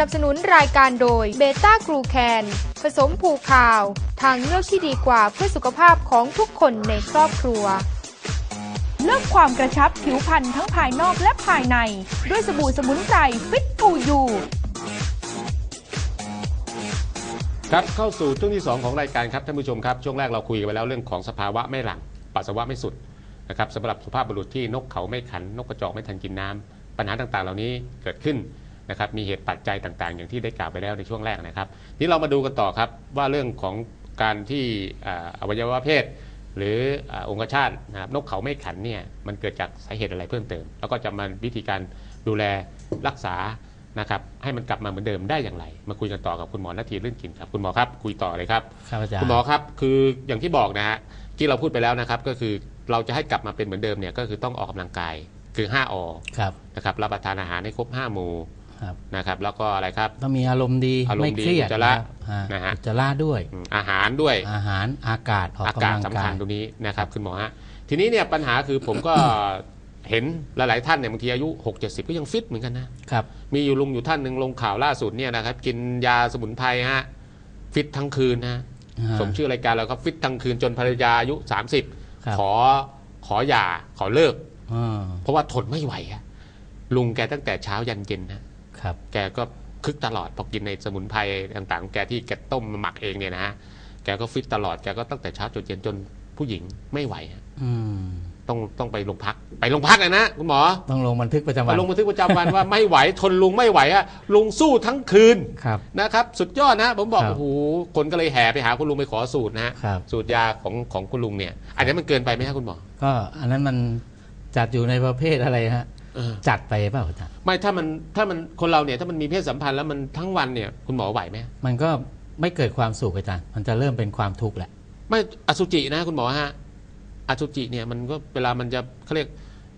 นำสนุนรายการโดยเบต้ากรูแคนผสมผูคาว ทางเลือกที่ดีกว่าเพื่อสุขภาพของทุกคนในครอบครัว เลือกความกระชับผิวพรรณทั้งภายนอกและภายใน ด้วยสบู่สมุนไพรฟิตฟูยูครับเข้าสู่ช่วงที่ 2 ของรายการครับท่านผู้ชมครับ ช่วงแรกเราคุยกันไปแล้วเรื่องของสภาวะไม่หลังปัสสาวะไม่สุดนะครับสำหรับสุภาพบุรุษที่นกเขาไม่ขัน นกกระจอกไม่ทันกินน้ำปัญหาต่างๆ เหล่านี้เกิดขึ้น นะครับมีเหตุปัจจัยต่างๆ อย่างที่ได้กล่าวไปแล้วในช่วงแรกนะครับนี่เรามาดูกันต่อครับว่าเรื่องของการที่อ่าอวัยวะเพศ หรืออ่าองคชาตนะครับนกเขาไม่ขันเนี่ยมันเกิดจากสาเหตุอะไรเพิ่มเติม แล้วก็จะมาวิธีการดูแลรักษานะครับให้มันกลับมาเหมือนเดิมได้อย่างไร มาคุยกันต่อกับคุณหมอนาทีเรื่องกินครับคุณหมอครับคุยต่อเลยครับครับอาจารย์คุณหมอครับคืออย่างที่บอกนะฮะที่เราพูดไปแล้วนะครับก็คือเราจะให้กลับมาเป็นเหมือนเดิมเนี่ยก็คือต้องออกกำลังกายคือ5อครับนะครับรับประทานอาหารให้ครบ5หมู่ครับ นะครับแล้วก็อะไรครับ ต้องมีอารมณ์ดีอารมณ์ไม่เครียดดีอุจจาระคบนะฮะอุจจาระด้วยอืมอาหารด้วยอาหารอากาศออกอากำาศลังสำกาคัญยตรงนี้นะครับคุณหมอฮะทีนี้เนี่ยปัญหาคือผมก็เห็นหลาย ๆ ท่านเนี่ยบางทีอายุ 6 70 ก็ยังฟิตเหมือนกันนะครับมีอยู่ลุงอยู่ท่านหนึ่งลงข่าวล่าสุดเนี่ยนะครับกินยาสมุนไพรฮะฟิตทั้งคืนนะฮะอ่าสมชื่อรายการเราก็ฟิตทั้งคืนจนภรรยาอายุครับ30 ขอขอหย่าขอเลิกอ่าเพราะว่าทนไม่ไหวอะลุงแกตั้งแต่เช้ายันเย็นนะ ครับแกก็คึกตลอดพอกินในสมุนไพรต่างๆของแกที่แกต้มมาหมักเองเนี่ยนะฮะแกก็ฟิตตลอดแกก็ตั้งแต่เช้าจนเย็นจนผู้หญิงไม่ไหวฮะอืมต้องต้องไปโรงพักไปโรงพักเลยนะคุณหมอต้องลงบันทึกประจำไปวันลงบันทึกประจำวันว่าไม่ไหวทนลุงไม่ไหวอะลุงสู้ทั้งคืนครับนะครับ สุดยอดนะผมบอกครับโอ้โหคนก็เลยแห่ไปหาคุณลุงไปขอสูตรนะฮะครับสูตรยาของของคุณลุงเนี่ย อันนี้มันเกินไปไหมครับคุณหมอก็อันนั้นมันจัดอยู่ในประเภทอะไรฮะเออ จัดไปเปล่าอาจารย์ไม่ถ้ามันถ้ามันคนเราเนี่ยถ้ามันมีเพศสัมพันธ์แล้วมันทั้งวันเนี่ยคุณหมอไหวไหมมันก็ไม่เกิดความสุขอาจารย์มันจะเริ่มเป็นความทุกข์แหละ ไม่อสุจินะคุณหมอฮะอสุจิเนี่ยมันก็เวลามันจะเขาเรียก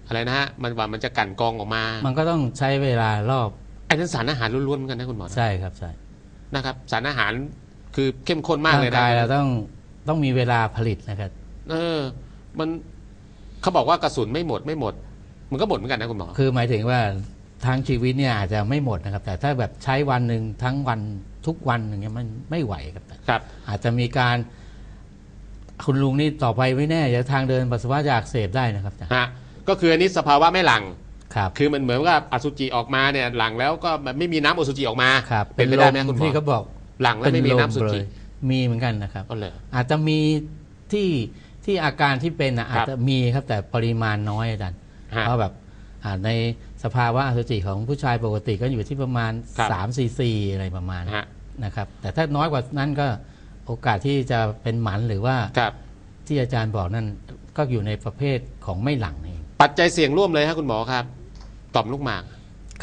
อะไรนะฮะมันว่ามันจะกลั่นกรองออกมา มันก็ต้องใช้เวลารอบไอ้นั้นสารอาหารล้วนๆเหมือนกันนะคุณหมอนะใช่ครับใช่นะครับ สารอาหารคือเข้มข้นมากเลยร่างนะกายเราต้องต้องมีเวลาผลิตนะครับ เออ มันเขาบอกว่ากระสุนไม่หมดไม่หมด มันก็หมดเหมือนกันนะคุณหมอ คือหมายถึงว่าทั้งชีวิตเนี่ยอาจจะไม่หมดนะครับ แต่ถ้าแบบใช้วันหนึ่งทั้งวันทุกวันอย่างเงี้ยมันไม่ไหวครับครับ อาจจะมีการ คุณลุงนี่ต่อไปไม่แน่จะทางเดินปัสสาวะจะอักเสบได้นะครับอาจารย์ฮะก็คืออันนี้สภาวะไม่หลังครับคือมันเหมือนว่าอสุจิออกมาเนี่ยหลังแล้วก็มันไม่มีน้ำอสุจิออกมาครับเป็นไปลได้มไหมคุณหมอที่เขาบอกหลังแล้วไม่มีเป็น้ำอสุเลจิยมีเหมือนกันนะครับก็เลยอาจจะมีที่ที่อาการที่เป็นนะครัอาบจจะมีครับแต่ปริมาณน้อยอาจารย์ฮะ เพราะแบบอ่าในสภาวะอสุจิของผู้ชายปกติก็อยู่ที่ประมาณครับ3ซีซีอะไรประมาณฮะนะครับแต่ถ้าน้อยกว่านั้นก็โอกาสที่จะเป็นหมันหรือว่าครับที่อาจารย์บอกนั่นก็อยู่ในประเภทของไม่หลังเองปัจจัยเสี่ยงร่วมเลยครับคุณหมอครับต่อมลูกหมาก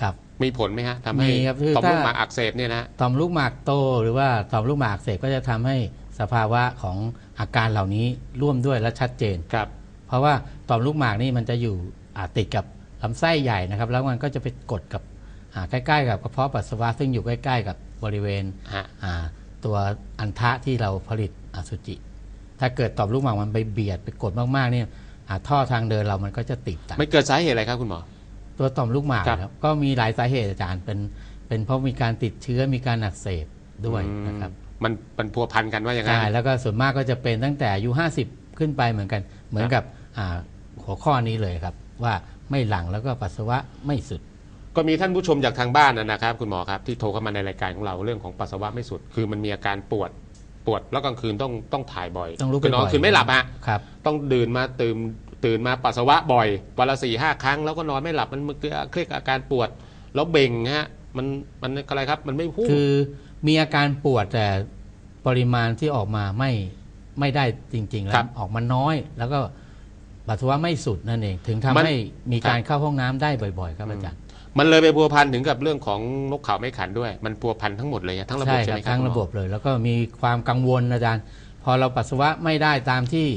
ครับ มีผลไหมฮะทำให้มีครับคือต่อมถ้าลูกหมากอักเสบเนี่ยนะต่อมลูกหมากโตหรือว่าต่อมลูกหมากอักเสบก็จะทำให้สภาวะของอาการเหล่านี้ร่วมด้วยและชัดเจนครับ เพราะว่าต่อมลูกหมากนี่มันจะอยู่อ่า ติดกับลำไส้ใหญ่นะครับ แล้วมันก็จะไปกดกับอ่าใกล้ๆ กับกระเพาะปัสสาวะซึ่งอยู่ใกล้ ๆ กับบริเวณฮะอ่าตัวอันทะที่เราผลิตอสุจิ ถ้าเกิดต่อมลูกหมากมันไปเบียดไปกดมากๆเนี่ยอ่าท่อทางเดินเรามันก็จะติดตันมันเกิดสาเหตุอะไรครับคุณหมอ ตัวต่อมลูกหมากครับครับก็มีหลายสาเหตุอาจารย์เป็นเป็นเพราะมีการติดเชื้อมีการอักเสบด้วยนะครับอืมมันมันพัวพันกันว่าอย่างไงใช่แล้วก็ส่วนมากก็จะเป็นตั้งแต่อายุ50 ขึ้นไปเหมือนกัน เหมือนกับอ่าหัวข้อนี้เลยครับ ว่าไม่หลังแล้วก็ปัสสาวะไม่สุด ก็มีท่านผู้ชมจากทางบ้านนะนะครับ คุณหมอครับที่โทรเข้ามาในรายการของเราเรื่องของปัสสาวะไม่สุด คือมันมีอาการปวดปวดแล้วกลางคืนต้องต้องถ่ายบ่อยต้องลุกคืนนอนบ่อยๆคืนไม่หลับฮะครับ ต้องดื่นมาตื่นตื่นมาปัสสาวะบ่อยวันละสี่ห้าครั้งแล้วก็นอนไม่หลับมันมันเกิดเครียดอาการปวด แล้วเบ่งฮะมันมันอะไรครับ มันไม่พูดคือมีอาการปวดแต่ปริมาณที่ออกมาไม่ไม่ได้จริง ๆ แล้ครัวบออกมาน้อยแล้วก็ ปัสสาวะไม่สุดนั่นเอง ถึงทำมันให้มีการครับเข้าห้องน้ำได้บ่อยๆ ครับอาจารย์ มันเลยไปพัวพันถึงกับเรื่องของนกเขาไม่ขันด้วย มันพัวพันทั้งหมดเลยฮะทั้งระบบใช่ใช่คไหรัมครับบทั้งคุณหมอระบบเลย แล้วก็มีความกังวลอาจารย์ พอเราปัสสาวะไม่ได้ตามที่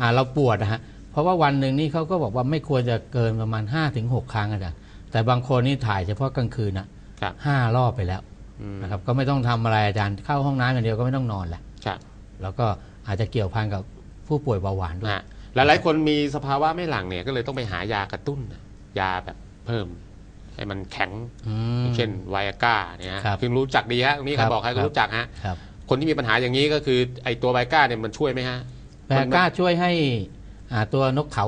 อ่าเราปวดนะฮะเพราะว่าวันหนึ่งนี่เขาก็บอกว่าไม่ควรจะเกินประมาณ 5-6ถึงครั้งอาจารย์แต่บางคนนี่ถ่ายเฉพาะกลางคืนนะครับห้ารอบไปแล้วอืมนะครับก็ไม่ต้องทำอะไรอาจารย์เข้าห้องน้ำอย่างเดียวก็ไม่ต้องนอนแหละครับแล้วก็อาจจะเกี่ยวพันกับผู้ป่วยเบาหวานด้วยนะฮะ หลายๆ คนมีสภาวะไม่หลังเนี่ยก็เลยต้องไปหายากระตุ้นน่ะยาแบบเพิ่ม ให้มันแข็ง อืมอย่างเช่นไวอาก้าเนี่ยฮะครับคือรู้จักดีฮะตรงนี้ใคครรับบอกใครก็ครับรู้จักฮะครับคนที่มีปัญหาอย่างนี้ก็คือไอตัวไวอาก้าเนี่ยมันช่วยไหมฮะแปลกล้าช่วยให้อ่าตัวนกเขา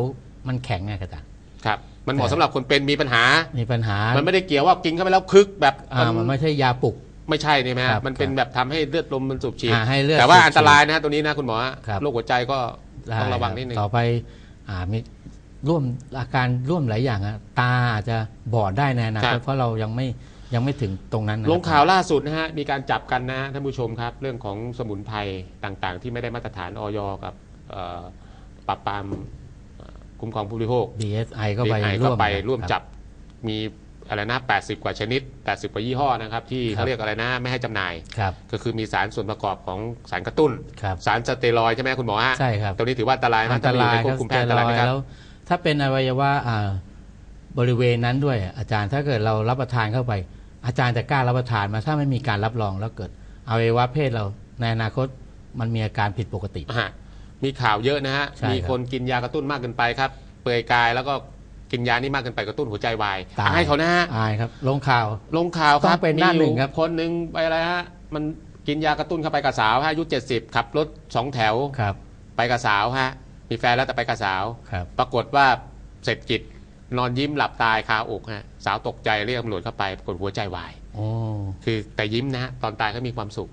มันแข็งไงครับอาจารย์ ครับ มันเหมาะแต่ สำหรับคนเป็นมีปัญหา มีปัญหามันไม่ได้เกี่ยวว่ากินเข้าไปแล้วคึกแบบอ่ามันไม่ใช่ยาปลุก ไม่ใช่นี่ไหมฮะครับมันเป็นแบบทำให้เลือดลมมันสูบฉีดอ่าให้เลือดแต่ว่าสูบฉีดอันตรายนะฮะตัวนี้นะคุณหมอฮะครับ โรคหัวใจก็ ต้องได้ระวังคบนิดนึงต่อไปอ่ามีร่วมอาการร่วมหลายอย่างอะตาอาจจะบอดได้ในอนาคตเพราะเรายังไม่ยังไม่ถึงตรงนั้นนะลงข่าวล่าสุดนะฮะมีการจับกันนะฮะท่านผู้ชมครับ เรื่องของสมุนไพรต่างๆ ที่ไม่ได้มาตรฐานออยกับเอ่อปราบปรามเอ่อคุ้มครองผู้บริโภค DSI ก็ไป DSI ร่ก็วมไปกันร่วมคบจับมี อะไรนะ80 กว่าชนิด 80 กว่ายี่ห้อนะครับ ที่ครับเขาเรียกอะไรนะไม่ให้จำหน่าย ครับ ก็คือมีสารส่วนประกอบของสารกระตุ้น ครับสารสเตียรอยด์ใช่ไหมคุณหมอฮะใช่ครับ ตัวนี้ถือว่าอันตรายไหมอันตรายถ้คอรับในควบคุมสแพเตีทยย์อันตรายไหมรอยครับด์แล้วถ้าเป็นอวัยวะอ่าบริเวณนั้นด้วยอาจารย์ถ้าเกิดเรารับประทานเข้าไป อาจารย์จะกล้ารับประทานมาถ้าไม่มีการรับรองแล้วเกิดอวัยวะเพศเราในอนาคตมันมีอาการผิดปกติฮะมีข่าวเยอะนะฮะ ใช่ครับ มีคนกินยากระตุ้นมากเกินไปครับ เปลือยกายแล้วก็ กินยานี่มากเกินไปกระตุ้นหัวใจวายตาย อายเขานะฮะอายครับลงข่าว ลงข่าวครับต้องเป็นหน้าหนึ่งครับ มีอยู่คนหนึ่งไปอะไรฮะมันกินยากระตุ้นเข้าไปกับสาวฮะอายุ70ขับรถสองแถวครับไปกับสาวฮะมีแฟนแล้วแต่ไปกับสาว ครับ ปรากฏว่าเสร็จกิจนอนยิ้มหลับตายคาอกฮะสาวตกใจเรียกตำรวจเข้าไปปรากฏหัวใจวาย โอ้ คือแต่ยิ้มนะฮะตอนตายก็มีความสุข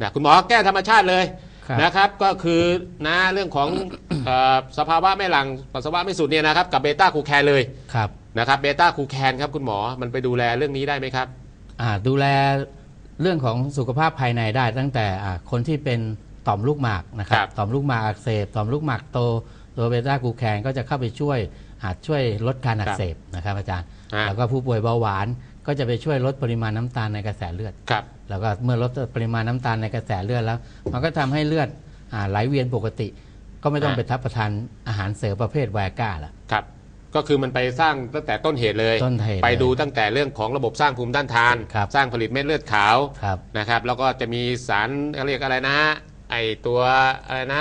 นะคุณหมอแก้ธรรมชาติเลย ครับนะครับก็คือนะเรื่องของเออสภาวะไม่หลังปัสสาวะไม่สุดเนี่ยนะครับกับเบต้าคูแคนเลยครับ นะครับเบต้าคูแคนครับคุณหมอมันไปดูแลเรื่องนี้ได้ไหมครับ อ่าดูแลเรื่องของสุขภาพภายในได้ตั้งแต่อ่าคนที่เป็นต่อมลูกหมากนะครัครับบ ต่อมลูกหมากอักเสบต่อมลูกหมากโตตัวเบต้ากลูแคนก็จะเข้าไปช่วยอาจช่วยลดการอักเสบนะครับอาจารย์อ่าแล้วก็ผู้ป่วยเบาหวานก็จะไปช่วยลดปริมาณน้ำตาลในกระแสเลือด ครับ แล้วก็เมื่อลดปริมาณน้ำตาลในกระแสเลือดแล้ว มันก็ทำให้เลือดอาไหลเวียนปกติ ก็ไม่ต้องอ่าไปทับประทานอาหารเสริมประเภทไวอาก้าละครับก็คือมันไปสร้างตั้งแต่ต้นเหตุเลยต้นเหตุไปเลยดูตั้งแต่เรื่องของระบบสร้างภูมิต้านทานครับสร้างผลิตเม็ดเลือดขาวครับนะครับ แล้วก็จะมีสารเขาเรียกอะไรนะฮะไอตัวอะไรนะ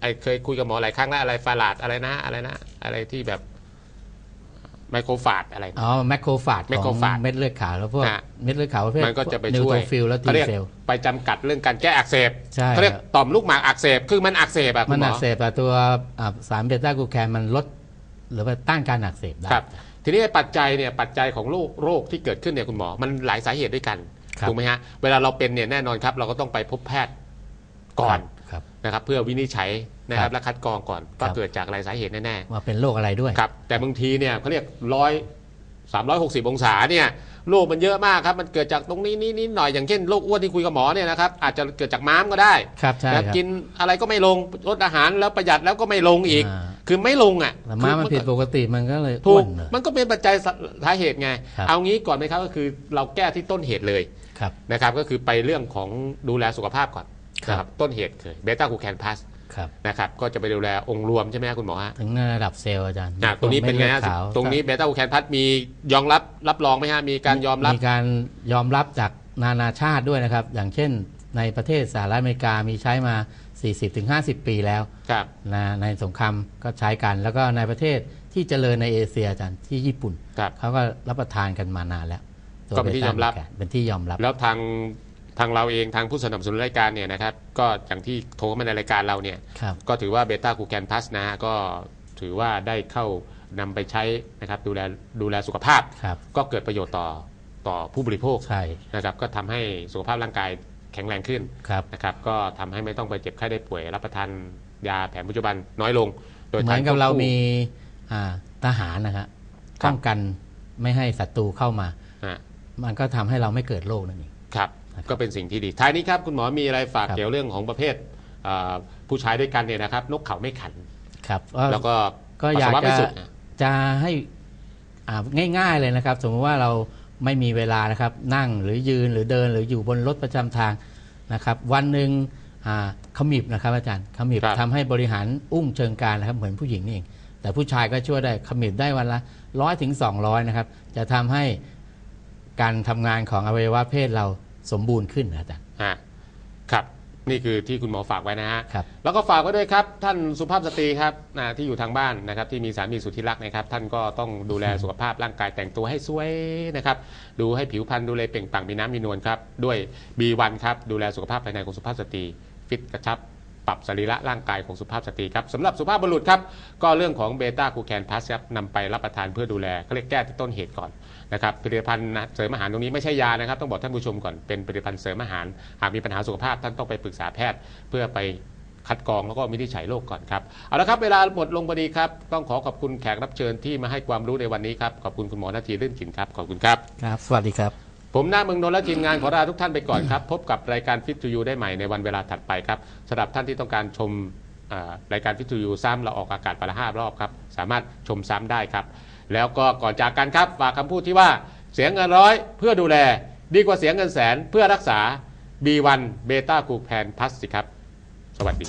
ไอเคยคุยกับหมอหลายครั้งแล้วอะไรฟาลาดอะไรนะอะไรนะ อะไรที่แบบ ไมโครฟาดอะไรนะ อ๋อแมคโครฟาจของ macrophage เม็ดเลือดขาวแล้วพวกฮะ เม็ดเลือดขาวประเภทมันก็จะไปนิวช่วโทยฟิลและทีเขาเรียกเซลไปจำกัดเรื่องการแก้อักเสบใช่เขาเรียกครับ ต่อมลูกหมากอักเสบคือมันอักเสบอะคุมัณนหมอัอกเสบแต่ตัวอ่าสารเบต้ากลูแคนมันลด หรือว่าต้านการอักเสบได้ ครับทีนี้ปัจจัยเนี่ยปัจจัยของโรคโรคที่เกิดขึ้นเนี่ยคุณหมอ มันหลายสาเหตุด้วยกันครับถูกไหมฮะเวลาเราเป็นเนี่ยแน่นอนครับ เราก็ต้องไปพบแพทย์ก่อนครับ นะครับเพื่อวินิจฉัยนะคครัรับบและคัดกรองก่อนครัว่าบเกิดจากอะไรสาเหตุแน่ว่าเป็นโรคอะไรด้วยๆครับแต่บางทีเนี่ยเขาเรียกร้อยสามร้อยหกสิบองศาเนี่ยโรคมันเยอะมากครับมันเกิดจากตรงนี้นิดนิดหน่อยอย่างเช่นโรคอ้วนที่คุยกับหมอเนี่ยนะครับอาจจะเกิดจากม้ามก็ได้ครับใช่นะครับกินอะไรก็ไม่ลงลดอาหารแล้วประหยัดแล้วก็ไม่ลงอีกอ่าคือไม่ลงอะแต่ม้ามันคือผิดปกติมันก็เลยถูอ้วกนเลยมันก็เป็นปัจจัยสสาเหตุไงครับเอางี้ก่อนไหมครับก็คือเราแก้ที่ต้นเหตุเลยครับนะครับก็คือไปเรื่องของดูแลสุขภาพก่อนครับนะครับ ต้นเหตุคือเบต้าคูแคนพลัสครับนะครับก็จะไปดูแลองค์รวมใช่ไหมครับคุณหมอฮะถึงในระดับเซลล์อาจารย์อะตรงนี้เป็นไงฮะม็ดลือดขาวตรงนี้เบต้าคูแคนพลัสมียอมรับรับรองไหมฮะมีการยอมรับมีการยอมรับจากนานาชาติด้วยนะครับ อย่างเช่นในประเทศสหรัฐอเมริกามีใช้มา 40-50 ปีแล้วครับนะในสงครามก็ใช้กัน แล้วก็ในประเทศที่เจริญในเอเชียอาจารย์ที่ญี่ปุ่นครับเขาก็รับประทานกันมานานแล้วตัวก็เป็นที่ยอมรับเบต้าเป็นที่ยอมรับ แล้วทาง ทางเราเองทางผู้สนับสนุนรายการเนี่ยนะครับก็อย่างที่โทรเข้ามาในรายการเราเนี่ยครับ ก็ถือว่าเบต้าคูแคนพลัสนะฮะก็ถือว่าได้เข้านำไปใช้นะครับดูแลดูแลสุขภาพ ครับ ก็เกิดประโยชน์ต่อต่อผู้บริโภคใช่ นะครับก็ทำให้สุขภาพร่างกายแข็งแรงขึ้น ครับ นะครับก็ทำให้ไม่ต้องไปเจ็บไข้ได้ป่วย รับประทานยาแผนปัจจุบันน้อยลง โดยเหมืทาองนกับเราควบคู่มีอ่าทหารนะครับครับ ป้องกันไม่ให้ศัตรูเข้ามา อะมันก็ทำให้เราไม่เกิดโรคนั่นเอง ครับนะครับ ก็เป็นสิ่งที่ดี ท้ายนี้ครับคุณหมอมีอะไรฝากครับเกี่ยวเรื่องของประเภทอ่าผู้ชายด้วยกันเนี่ยนะครับ นกเขาไม่ขันครับแล้วก็ก็อยากปัสสาวะไม่จะสุดนะจะให้อ่าง่าย ๆเลยนะครับ สมมติว่าเราไม่มีเวลานะครับ นั่งหรือยืนหรือเดินหรืออยู่บนรถประจำทางนะครับ วันหนึ่งอ่าขมิบนะครับอาจารย์ขมิบครับทำให้บริหารอุ้งเชิงกรานนะครับเหมือนผู้หญิงนี่เองแต่ผู้ชายก็ช่วยได้ขมิบได้วันละร้อยถึงสองร้อยนะครับ จะทำให้การทำงานของอวัยวะเพศเรา สมบูรณ์ขึ้นนะอาจารย์ฮะครับ นี่คือที่คุณหมอฝากไว้นะฮะครับ แล้วก็ฝากไว้ด้วยครับ ท่านสุภาพสตรีครับนะที่อยู่ทางบ้านนะครับที่มีสามีสุดที่รักนะครับ ท่านก็ต้องดูแลสุขภาพร่างกายแต่งตัวให้สวยนะครับดูให้ผิวพรรณดูแลเปล่งปลั่งมีน้ำมีนวลครับด้วย B1 ครับดูแลสุขภาพภายในของสุภาพสตรีฟิตกระชับ ปรับสรีระร่างกายของสุภาพสตรีครับสำหรับสุภาพบุรุษครับก็เรื่องของเบต้าคูแคนพลัสครับนำไปรับประทานเพื่อดูแลเขาเรียกแก้ที่ต้นเหตุก่อนนะครับผลิตภัณฑ์เสริมอาหารตรงนี้ไม่ใช่ยานะครับ ต้องบอกท่านผู้ชมก่อนเป็นผลิตภัณฑ์เสริมอาหารหากมีปัญหาสุขภาพท่านต้องไปปรึกษาแพทย์เพื่อไปคัดกรองแล้วก็วินิจฉัยโรคก่อนครับเอาละครับเวลาหมดลงพอดีครับ ต้องขอขอบคุณแขกรับเชิญที่มาให้ความรู้ในวันนี้ครับขอบคุณคุณหมอนาทีเลื่นกินครับขอบคุณครับครับ สวัสดีครับ ผมหน้าเมืองนนท์และทีมงานขอลาทุกท่านไปก่อนครับ พบกับรายการฟิตทูยูได้ใหม่ในวันเวลาถัดไปครับสำหรับท่านที่ต้องการชมรายการฟิตทูยูซ้ำเราออกอากาศไปละห้ารอบครับ สามารถชมซ้ำได้ครับ แล้วก็ก่อนจากกันครับฝากคำพูดที่ว่าเสียเงินร้อยเพื่อดูแล ดีกว่าเสียเงินแสนเพื่อรักษา B1 เบต้ากูแพนพัสสิครับ สวัสดี